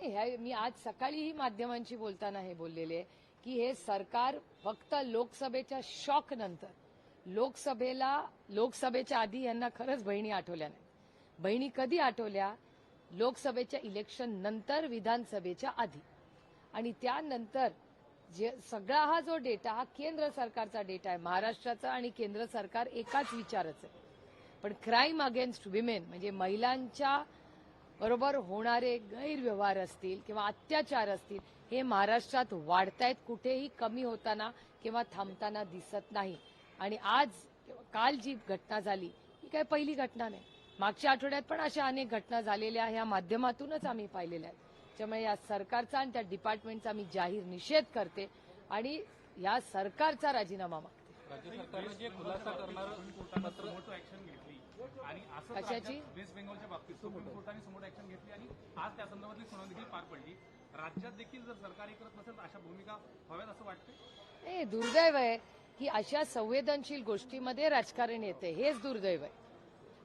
ह्या- मी आज सकाळीही माध्यमांशी बोलताना हे बोललेले की हे सरकार फक्त लोकसभेच्या शॉक नंतर लोकसभेला लोकसभेच्या आधी यांना खरंच बहिणी आठवल्या नाही बहिणी कधी आठवल्या? लोकसभेच्या इलेक्शन नंतर विधानसभेच्या आधी. आणि त्यानंतर जे सगळा हा जो डेटा हा केंद्र सरकारचा डेटा आहे महाराष्ट्राचा आणि केंद्र सरकार एकाच विचाराचं आहे. पण क्राईम अगेन्स्ट विमेन म्हणजे महिलांच्या बरोबर होणारे गैरव्यवहार असतील किंवा अत्याचार असतील हे महाराष्ट्रात वाढतायत कुठेही कमी होताना किंवा थांबताना दिसत नाही. आणि आज काल जी घटना झाली ही काही पहिली घटना नाही. मागच्या आठवड्यात पण अशा अनेक घटना झालेल्या ह्या माध्यमातूनच आम्ही पाहिलेल्या आहेत. त्यामुळे या सरकारचा आणि त्या डिपार्टमेंटचा मी जाहीर निषेध करते आणि या सरकारचा राजीनामा मागते. राज्य सरकारनं जे खुलासा करणारं पत्र ऍक्शन घेतली. आणि असं वेस्ट बेंगॉलच्या बाबतीत सुप्रीम कोर्टाने समोर ऍक्शन घेतली आणि आज त्या संदर्भातली सुनावणी देखील पार पडली. राज्यात देखील जर सरकार हे करत नसेल तर अशा भूमिका व्हाव्यात असं वाटतं दुर्दैव आहे की अशा संवेदनशील गोष्टीमध्ये राजकारण येते. हेच दुर्दैव आहे.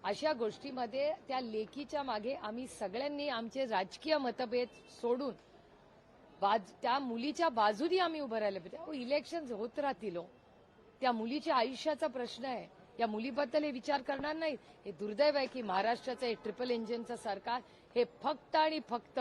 अशा गोष्टीमध्ये त्या लेखीच्या मागे आम्ही सगळ्यांनी आमचे राजकीय मतभेद सोडून बाज- त्या मुलीच्या बाजूनी आम्ही उभं राहिलं. पाहिजे इलेक्शन होत राहतील हो. त्या मुलीच्या आयुष्याचा प्रश्न आहे. या मुलीबद्दल हे विचार करणार नाहीत. हे दुर्दैव आहे की महाराष्ट्राचं हे ट्रिपल इंजिनचं सरकार हे फक्त आणि फक्त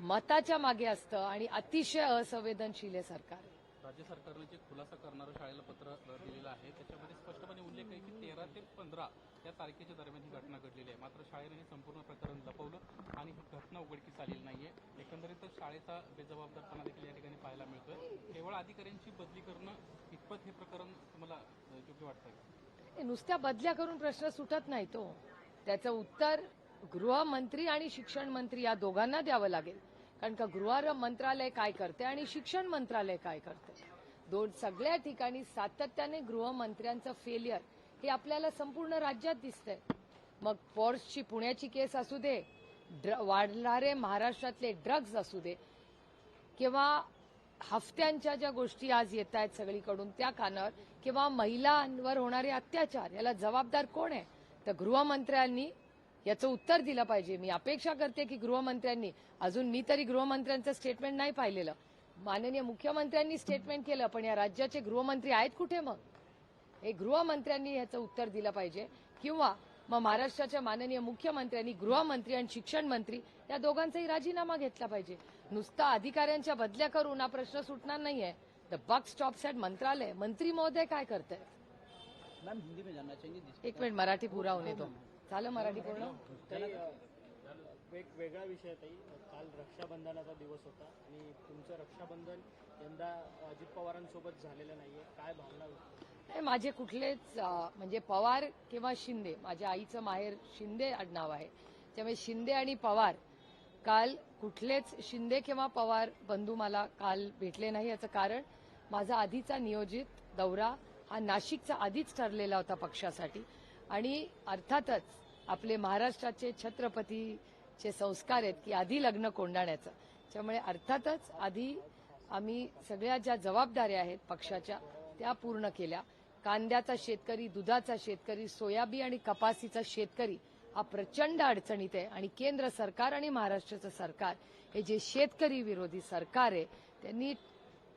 मताच्या मागे असतं आणि अतिशय असंवेदनशील हे सरकार राज्य सरकारने जे खुलासा करणारं शाळेला पत्र दिलेलं आहे त्याच्यामध्ये स्पष्टपणे उल्लेख आहे की तेरा ते पंधरा या तारखेच्या दरम्यान ही घटना घडलेली आहे. मात्र शाळेनं हे संपूर्ण प्रकरण लपवलं आणि ही घटना उघडकीस आलेली नाहीये. एकंदरीतच शाळेचा बेजबाबदारपणा देखील या ठिकाणी पाहायला मिळतोय. केवळ अधिकाऱ्यांची बदली करणं इतपत हे प्रकरण तुम्हाला योग्य वाटतंय नुसत्या बदल्या करून प्रश्न सुटत नाही तो हो. त्याचं उत्तर गृहमंत्री आणि शिक्षण मंत्री या दोघांना द्यावं लागेल. कारण का गृह मंत्रालय काय करते आणि शिक्षण मंत्रालय काय करते दोन सगळ्या ठिकाणी सातत्याने गृहमंत्र्यांचं फेलियर हे आपल्याला संपूर्ण राज्यात दिसतंय. मग फोर्सची पुण्याची केस असू दे ड्र- वाढणारे महाराष्ट्रातले ड्रग्ज असू दे किंवा हफ्त्यांच्या ज्या गोष्टी आज येत आहेत सगळीकडून त्या कानावर किंवा महिलांवर होणारे अत्याचार याला जबाबदार कोण आहे? तर गृहमंत्र्यांनी याचं उत्तर दिलं पाहिजे. मी अपेक्षा करते की गृहमंत्र्यांनी अजून मी तरी गृहमंत्र्यांचं स्टेटमेंट नाही पाहिलेलं. माननीय मुख्यमंत्र्यांनी स्टेटमेंट केलं पण या राज्याचे गृहमंत्री आहेत कुठे मग? हे गृहमंत्र्यांनी याचं उत्तर दिलं पाहिजे. किंवा मग महाराष्ट्राच्या माननीय मुख्यमंत्र्यांनी गृहमंत्री आणि शिक्षण मंत्री या दोघांचाही राजीनामा घेतला पाहिजे. नुसता अधिकाऱ्यांच्या बदल्या करून हा प्रश्न सुटणार नाहीये. द बक स्टॉप्स ॲट मंत्रालय. मंत्री महोदय काय करताय मैम हिंदी में जानना चाहेंगे जिस एक मिनिट मराठी पुरा होणे तो. झालं मराठी पूर्ण? एक वेगळा विषय ताई. काल रक्षाबंधनाचा दिवस होता आणि तुमचं रक्षाबंधन यंदा अजित पवारांसोबत झालेलं नाहीये. काय भावना व्यक्त हे माझे कुठलेच म्हणजे पवार किंवा शिंदे माझ्या आईचं माहेर शिंदे आडनाव आहे. त्यामुळे शिंदे आणि पवार काल कुठलेच शिंदे किंवा पवार बंधू मला काल भेटले नाही याचं कारण माझा आधीचा नियोजित दौरा हा नाशिकचा आधीच ठरलेला होता पक्षासाठी. आणि अर्थातच आपले महाराष्ट्राचे छत्रपतीचे संस्कार आहेत की आधी लग्न कोंडाण्याचं त्यामुळे अर्थातच आधी आम्ही सगळ्या ज्या जबाबदाऱ्या आहेत पक्षाच्या त्या पूर्ण केल्या. कांद्याचा शेतकरी दुधाचा शेतकरी सोयाबी आणि कपासीचा शेतकरी हा प्रचंड अडचणीत आहे. आणि केंद्र सरकार आणि महाराष्ट्राचं सरकार हे जे शेतकरी विरोधी सरकार आहे त्यांनी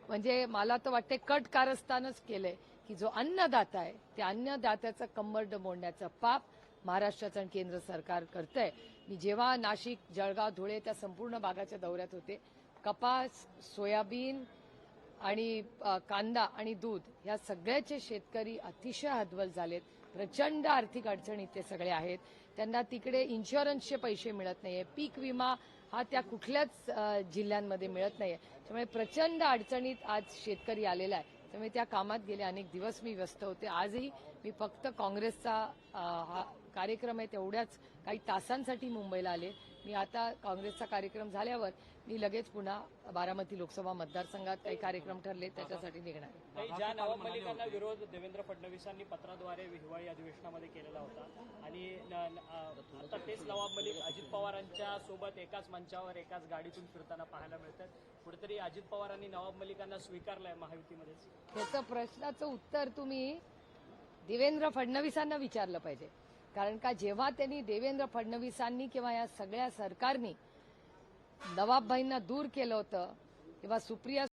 म्हणजे मला तर वाटते कट कारस्थानच केलंय की जो अन्नदाता आहे त्या अन्नदात्याचं कंबरड मोडण्याचं पाप महाराष्ट्राचं आणि केंद्र सरकार करतंय. मी जेव्हा नाशिक जळगाव धुळे त्या संपूर्ण भागाच्या दौऱ्यात होते कपास सोयाबीन आणि कांदा आणि दूध या सगळ्याचे शेतकरी अतिशय हद्वल झालेत. प्रचंड आर्थिक अडचणीत ते सगळे आहेत. त्यांना तिकडे इन्शुरन्सचे पैसे मिळत नाहीये. पीक विमा हा त्या कुठल्याच जिल्ह्यांमध्ये मिळत नाहीये. त्यामुळे प्रचंड अडचणीत आज शेतकरी आलेला आहे. त्यामुळे त्या कामात गेले अनेक दिवस मी व्यस्त होते. आजही मी फक्त काँग्रेसचा हा कार्यक्रम आहे. तेवढ्याच काही तासांसाठी मुंबईला आले. मी आता काँग्रेसचा कार्यक्रम झाल्यावर मी लगेच पुन्हा बारामती लोकसभा मतदारसंघात काही कार्यक्रम ठरले त्याच्यासाठी निघणार ज्या नवाब मलिकांना विरोध देवेंद्र फडणवीसांनी पत्राद्वारे हिवाळी अधिवेशनामध्ये केलेला होता आणि आता तेच नवाब मलिक अजित पवारांच्या सोबत एकाच मंचावर एकाच गाडीतून फिरताना पाहायला मिळतात. कुठेतरी अजित पवारांनी नवाब मलिकांना स्वीकारलंय महायुतीमध्येच. त्याचं प्रश्नाचं उत्तर तुम्ही देवेंद्र फडणवीसांना विचारलं पाहिजे. कारण का जेव्हा त्यांनी देवेंद्र फडणवीसांनी किंवा या सगळ्या सरकारनी नवाबभाईंना दूर केलं होतं तेव्हा सुप्रिया